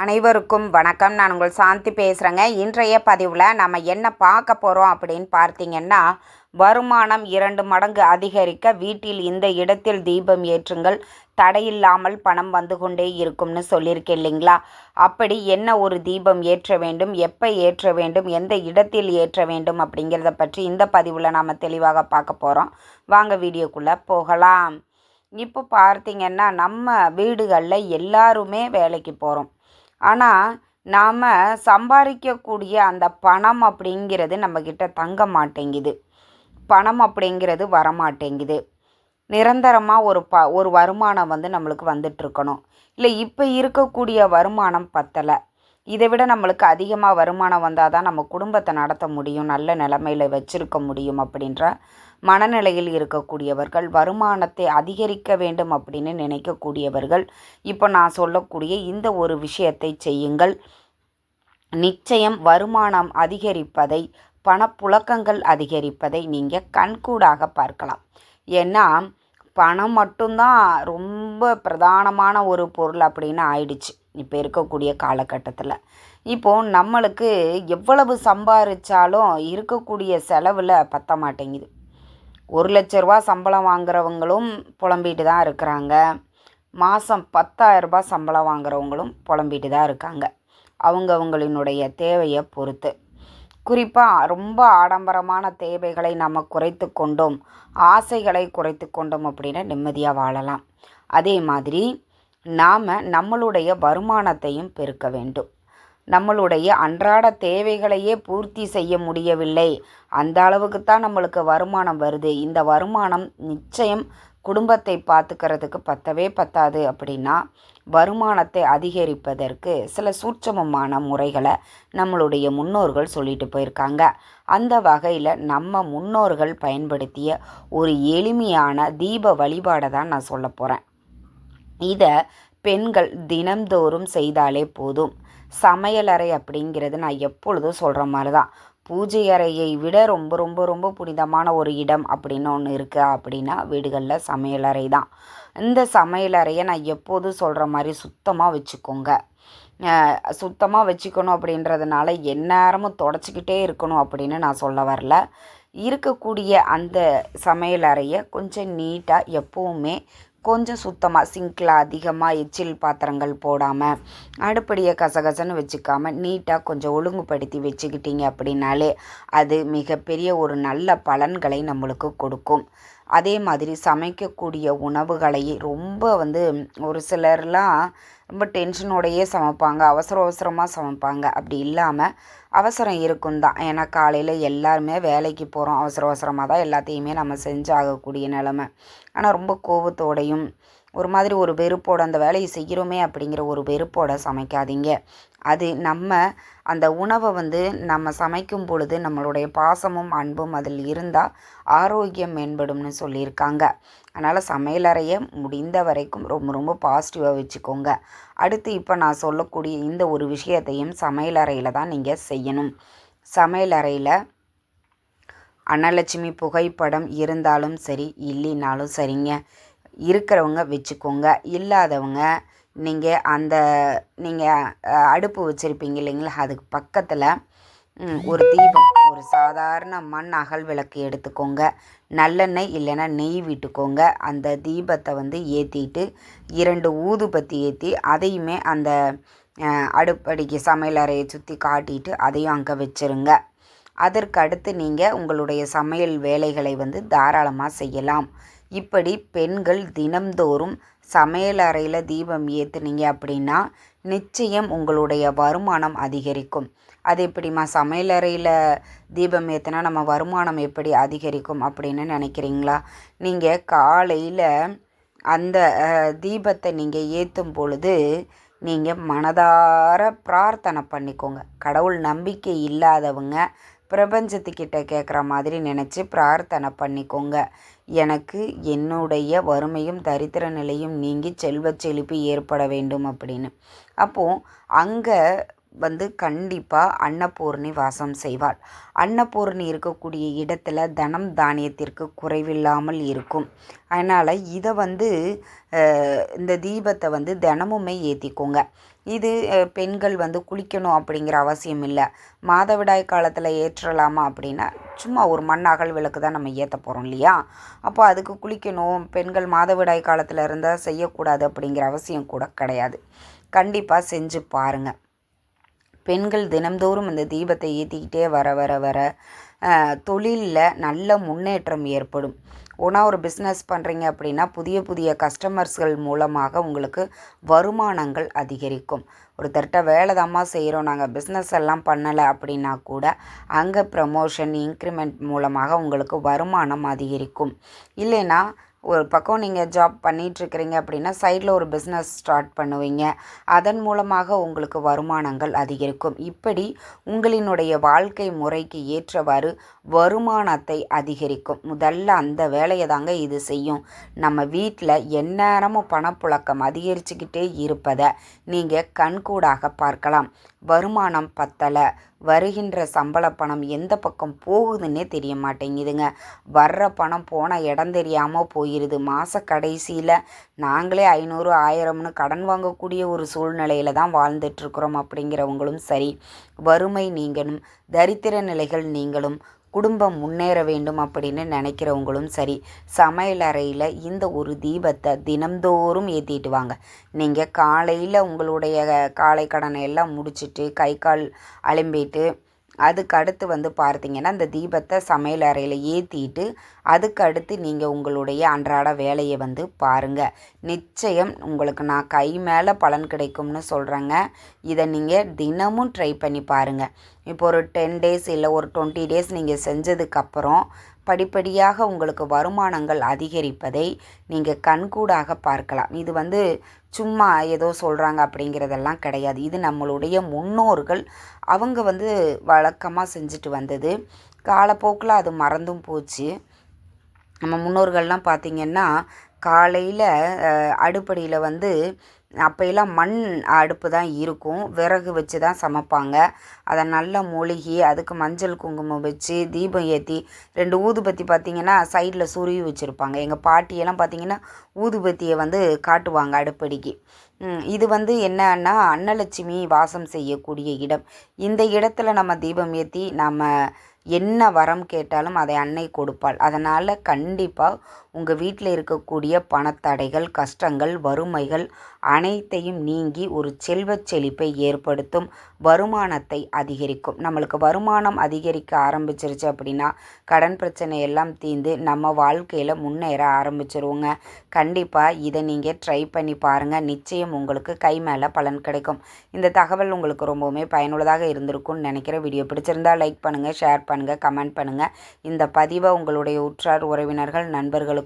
அனைவருக்கும் வணக்கம். நான் உங்கள் சாந்தி பேசுகிறேங்க இன்றைய பதிவில் நம்ம என்ன பார்க்க போகிறோம் அப்படின்னு பார்த்தீங்கன்னா வருமானம் இரண்டு மடங்கு அதிகரிக்க வீட்டில் இந்த இடத்தில் தீபம் ஏற்றுங்கள். தடையில்லாமல் பணம் வந்து கொண்டே இருக்கும்னு சொல்லியிருக்கேன் இல்லைங்களா? அப்படி என்ன ஒரு தீபம் ஏற்ற வேண்டும்? எப்போ ஏற்ற வேண்டும்? எந்த இடத்தில் ஏற்ற வேண்டும்? அப்படிங்கிறத பற்றி இந்த பதிவில் நாம் தெளிவாக பார்க்க போகிறோம் வாங்க வீடியோக்குள்ளே போகலாம். இப்போ பார்த்தீங்கன்னா நம்ம வீடுகளில் எல்லாருமே வேலைக்கு போகிறோம் ஆனால் நாம் சம்பாதிக்கக்கூடிய அந்த பணம் அப்படிங்கிறது நம்மக்கிட்ட தங்க மாட்டேங்குது. பணம் அப்படிங்கிறது வரமாட்டேங்குது. நிரந்தரமாக ஒரு ப ஒரு வருமானம் வந்து நம்மளுக்கு வந்துட்டுருக்கணும். இல்லை இப்போ இருக்கக்கூடிய வருமானம் பத்தலை. இதை விட நம்மளுக்கு அதிகமாக வருமானம் வந்தால் தான் நம்ம குடும்பத்தை நடத்த முடியும் நல்ல நிலமையில் வச்சுருக்க முடியும் அப்படின்ற மனநிலையில் இருக்கக்கூடியவர்கள் வருமானத்தை அதிகரிக்க வேண்டும் அப்படின்னு நினைக்கக்கூடியவர்கள் இப்போ நான் சொல்லக்கூடிய இந்த ஒரு விஷயத்தை செய்யுங்கள். நிச்சயம் வருமானம் அதிகரிப்பதை பணப்புழக்கங்கள் அதிகரிப்பதை நீங்கள் கண்கூடாக பார்க்கலாம். ஏன்னா பணம் மட்டும்தான் ரொம்ப பிரதானமான ஒரு பொருள் அப்படின்னு ஆயிடுச்சு இப்போ இருக்கக்கூடிய காலகட்டத்தில். இப்போது நம்மளுக்கு எவ்வளவு சம்பாதிச்சாலும் இருக்கக்கூடிய செலவில் பத்த மாட்டேங்குது ஒரு லட்ச ரூபா சம்பளம் வாங்குறவங்களும் புலம்பிட்டு தான் இருக்கிறாங்க. மாதம் பத்தாயிரரூபா சம்பளம் வாங்குறவங்களும் புலம்பிட்டு தான் இருக்காங்க. அவங்கவுங்களினுடைய தேவையை பொறுத்து. குறிப்பாக ரொம்ப ஆடம்பரமான தேவைகளை நம்ம குறைத்து கொண்டோம். ஆசைகளை குறைத்து கொண்டோம் அப்படின்னா நிம்மதியாக வாழலாம். அதே மாதிரி நாம் நம்மளுடைய வருமானத்தையும் பெருக்க வேண்டும். நம்மளுடைய அன்றாட தேவைகளையே பூர்த்தி செய்ய முடியவில்லை. அந்த அளவுக்கு தான் நம்மளுக்கு வருமானம் வருது. இந்த வருமானம் நிச்சயம் குடும்பத்தை பார்த்துக்கிறதுக்கு பத்தவே பத்தாது அப்படின்னா வருமானத்தை அதிகரிப்பதற்கு சில சூட்சமமான முறைகளை நம்மளுடைய முன்னோர்கள் சொல்லிட்டு போயிருக்காங்க. அந்த வகையில் நம்ம முன்னோர்கள் பயன்படுத்திய ஒரு எளிமையான தீப வழிபாடை தான் நான் சொல்ல போகிறேன் இதை பெண்கள் தினம்தோறும் செய்தாலே போதும். சமையலறை அப்படிங்கிறது நான் எப்பொழுதும் சொல்கிற மாதிரி தான் பூஜை அறையை விட ரொம்ப ரொம்ப ரொம்ப புனிதமான ஒரு இடம் அப்படின்னு ஒன்று இருக்குது அப்படின்னா வீடுகளில் சமையலறை தான். இந்த சமையலறையை நான் எப்போதும் சொல்கிற மாதிரி சுத்தமாக வச்சுக்கோங்க. சுத்தமாக வச்சுக்கணும் அப்படின்றதுனால எந்நேரமும் தொடச்சிக்கிட்டே இருக்கணும் அப்படின்னு நான் சொல்ல வரல. இருக்கக்கூடிய அந்த சமையலறையை கொஞ்சம் நீட்டாக எப்போவுமே கொஞ்சம் சுத்தமாக சிங்கில் அதிகமாக எச்சில் பாத்திரங்கள் போடாமல் அடுப்படியை கசகசன்னு வச்சுக்காம நீட்டாக கொஞ்சம் ஒழுங்குபடுத்தி வச்சுக்கிட்டீங்க அப்படின்னாலே அது மிகப்பெரிய ஒரு நல்ல பலன்களை நம்மளுக்கு கொடுக்கும். அதே மாதிரி சமைக்கக்கூடிய உணவுகளை ரொம்ப வந்து ஒரு சிலர்லாம் ரொம்ப டென்ஷனோடையே சமைப்பாங்க. அவசர அவசரமாக சமைப்பாங்க. அப்படி இல்லாமல் அவசரம் இருக்கும் தான். ஏன்னா காலையில் எல்லாருமே வேலைக்கு போகிறோம் அவசர அவசரமாக தான் எல்லாத்தையுமே நம்ம செஞ்சு ஆகக்கூடிய நிலமை. ஆனால் ரொம்ப கோபத்தோடையும் ஒரு மாதிரி ஒரு வெறுப்போட அந்த வேலையை செய்கிறோமே அப்படிங்கிற ஒரு வெறுப்போட சமைக்காதீங்க. அது நம்ம அந்த உணவை வந்து நம்ம சமைக்கும் பொழுது நம்மளுடைய பாசமும் அன்பும் அதில் இருந்தால் ஆரோக்கியம் மேம்படும்னு சொல்லியிருக்காங்க. அதனால் சமையலறையை முடிந்த வரைக்கும் ரொம்ப ரொம்ப பாசிட்டிவாக வச்சுக்கோங்க. அடுத்து இப்போ நான் சொல்லக்கூடிய இந்த ஒரு விஷயத்தையும் சமையலறையில் தான் நீங்கள் செய்யணும். சமையலறையில் அன்னலட்சுமி புகைப்படம் இருந்தாலும் சரி இல்லைனாலும் சரிங்க. இருக்கிறவங்க வச்சுக்கோங்க. இல்லாதவங்க நீங்கள் அந்த நீங்கள் அடுப்பு வச்சுருப்பீங்க இல்லைங்களா? அதுக்கு பக்கத்தில் ஒரு தீபம் ஒரு சாதாரண மண் அகல் விளக்கு எடுத்துக்கோங்க. நல்லெண்ணெய் இல்லைன்னா நெய் விட்டுக்கோங்க. அந்த தீபத்தை வந்து ஏற்றிட்டு இரண்டு ஊதுபத்தி ஏற்றி அதையுமே அந்த அடுப்படிக்கு சமையலறையை சுற்றி காட்டிட்டு அதையும் அங்கே வச்சுருங்க. அதற்கு அடுத்து நீங்கள் உங்களுடைய சமையல் வேலைகளை வந்து தாராளமாக செய்யலாம். இப்படி பெண்கள் தினம்தோறும் சமையல் அறையில் தீபம் ஏற்றுனீங்க அப்படின்னா நிச்சயம் உங்களுடைய வருமானம் அதிகரிக்கும். அது எப்படிம்மா? சமையல் அறையில் தீபம் ஏற்றினா நம்ம வருமானம் எப்படி அதிகரிக்கும் அப்படின்னு நினைக்கிறீங்களா? நீங்கள் காலையில் அந்த தீபத்தை நீங்கள் ஏற்றும் பொழுது நீங்கள் மனதார பிரார்த்தனை பண்ணிக்கோங்க. கடவுள் நம்பிக்கை இல்லாதவங்க பிரபஞ்சத்துக்கிட்ட கேட்குற மாதிரி நினச்சி பிரார்த்தனை பண்ணிக்கோங்க. எனக்கு என்னுடைய வறுமையும் தரித்திர நிலையும் நீங்கி செல்வச் செழிப்பு ஏற்பட வேண்டும் அப்படின்னு. அப்போது அங்கே வந்து கண்டிப்பாக அன்னபூர்ணி வாசம் செய்வாள். அன்னபூர்ணி இருக்கக்கூடிய இடத்துல தனம் தானியத்திற்கு குறைவில்லாமல் இருக்கும். அதனால் இதை வந்து இந்த தீபத்தை வந்து தினமுமே ஏற்றிக்கோங்க இது பெண்கள் வந்து குளிக்கணும் அப்படிங்கிற அவசியம் இல்லை. மாதவிடாய் காலத்தில் ஏற்றலாமா அப்படின்னா சும்மா ஒரு மண் அகல் விளக்கு தான் நம்ம ஏற்ற போகிறோம் இல்லையா? அப்போ அதுக்கு குளிக்கணும். பெண்கள் மாதவிடாய் காலத்தில் இருந்தால் செய்யக்கூடாது அப்படிங்கிற அவசியம் கூட கிடையாது. கண்டிப்பாக செஞ்சு பாருங்கள் பெண்கள் தினம்தோறும் இந்த தீபத்தை ஏற்றிக்கிட்டே வர வர வர தொழிலில் நல்ல முன்னேற்றம் ஏற்படும். ஒன்றா ஒரு பிஸ்னஸ் பண்ணுறீங்க அப்படின்னா புதிய புதிய கஸ்டமர்ஸ்கள் மூலமாக உங்களுக்கு வருமானங்கள் அதிகரிக்கும். ஒருத்தர்கிட்ட வேலை தாம்மா செய்கிறோம் நாங்கள் பிஸ்னஸ் எல்லாம் பண்ணலை அப்படின்னா கூட அங்கே ப்ரமோஷன் இன்க்ரிமெண்ட் மூலமாக உங்களுக்கு வருமானம் அதிகரிக்கும். இல்லைன்னா ஒரு பக்கம் நீங்கள் ஜாப் பண்ணிகிட்ருக்கிறீங்க அப்படின்னா சைடில் ஒரு பிஸ்னஸ் ஸ்டார்ட் பண்ணுவீங்க. அதன் மூலமாக உங்களுக்கு வருமானங்கள் அதிகரிக்கும். இப்படி உங்களினுடைய வாழ்க்கை முறைக்கு ஏற்றவாறு வருமானத்தை அதிகரிக்கும். முதல்ல அந்த வேலையை தாங்க இது செய்யும். நம்ம வீட்டில் எந்நேரமும் பணப்புழக்கம் அதிகரிச்சுக்கிட்டே இருப்பதை நீங்கள் கண்கூடாக பார்க்கலாம். வருமானம் பத்தலை. வருகின்ற சம்பள பணம் எந்த பக்கம் போகுதுன்னே தெரிய மாட்டேங்குதுங்க. வர்ற பணம் போன இடம் தெரியாமல் போயிடுது மாத கடைசியில் நாங்களே ஐநூறு ஆயிரம்னு கடன் வாங்கக்கூடிய ஒரு சூழ்நிலையில் தான் வாழ்ந்துட்டுருக்குறோம் அப்படிங்கிறவங்களும் சரி. வறுமை நீங்களும் தரித்திர நிலைகள் நீங்களும். குடும்பம் முன்னேற வேண்டும் அப்படின்னு நினைக்கிறவங்களும் சரி சமையலறையில் இந்த ஒரு தீபத்தை தினம்தோறும் ஏற்றிட்டு வாங்க. நீங்கள் காலையில் உங்களுடைய காலை கடனை எல்லாம் முடிச்சுட்டு கை கால் அலம்பிட்டு அதுக்கு அடுத்து வந்து பார்த்தீங்கன்னா இந்த தீபத்தை சமையல் அறையில் ஏற்றிட்டு அதுக்கு அடுத்து நீங்கள் உங்களுடைய அன்றாட வேலையை வந்து பாருங்கள் நிச்சயம் உங்களுக்கு நான் கை மேலே பலன் கிடைக்கும்னு சொல்கிறேங்க இதை நீங்கள் தினமும் ட்ரை பண்ணி பாருங்கள் இப்போ ஒரு டென் டேஸ் இல்லை ஒரு டுவெண்ட்டி டேஸ் நீங்கள் செஞ்சதுக்கப்புறம் படிப்படியாக உங்களுக்கு வருமானங்கள் அதிகரிப்பதை நீங்கள் கண்கூடாக பார்க்கலாம். இது வந்து சும்மா ஏதோ சொல்கிறாங்க அப்படிங்கிறதெல்லாம் கிடையாது. இது நம்மளுடைய முன்னோர்கள் அவங்க வந்து வழக்கமாக செஞ்சுட்டு வந்தது. காலப்போக்கில் அது மறந்தும் போச்சு. நம்ம முன்னோர்கள்லாம் பார்த்திங்கன்னா காலையில் அடுப்படியில் வந்து அப்போயெல்லாம் மண் அடுப்பு தான் இருக்கும். விறகு வச்சு தான் சமைப்பாங்க. அதை நல்லா மொழுகி அதுக்கு மஞ்சள் குங்குமம் வச்சு தீபம் ஏற்றி ரெண்டு ஊதுபத்தி பார்த்திங்கன்னா சைடில் சுருவி வச்சுருப்பாங்க. எங்கள் பாட்டியெல்லாம் பார்த்திங்கன்னா ஊதுபத்தியை வந்து காட்டுவாங்க அடுப்படிக்கு. இது வந்து என்னன்னா அன்னலட்சுமி வாசம் செய்யக்கூடிய இடம். இந்த இடத்துல நம்ம தீபம் ஏற்றி நம்ம என்ன வரம் கேட்டாலும் அதை அன்னை கொடுப்பாள். அதனால் கண்டிப்பாக உங்கள் வீட்டில் இருக்கக்கூடிய பணத்தடைகள் கஷ்டங்கள் வறுமைகள் அனைத்தையும் நீங்கி ஒரு செல்வச் செழிப்பை ஏற்படுத்தும் வருமானத்தை அதிகரிக்கும். நம்மளுக்கு வருமானம் அதிகரிக்க ஆரம்பிச்சிருச்சு அப்படின்னா கடன் பிரச்சனை எல்லாம் தீர்ந்து நம்ம வாழ்க்கையில் முன்னேற ஆரம்பிச்சிருவோங்க. கண்டிப்பாக இதை நீங்கள் ட்ரை பண்ணி பாருங்கள் நிச்சயம் உங்களுக்கு கை மேலே பலன் கிடைக்கும். இந்த தகவல் உங்களுக்கு ரொம்பவுமே பயனுள்ளதாக இருந்திருக்கும்னு நினைக்கிற வீடியோ பிடிச்சிருந்தால் லைக் பண்ணுங்கள் ஷேர் பண்ணுங்கள் கமெண்ட் பண்ணுங்கள் இந்த பதிவை உங்களுடைய உற்றார் உறவினர்கள் நண்பர்களுக்கு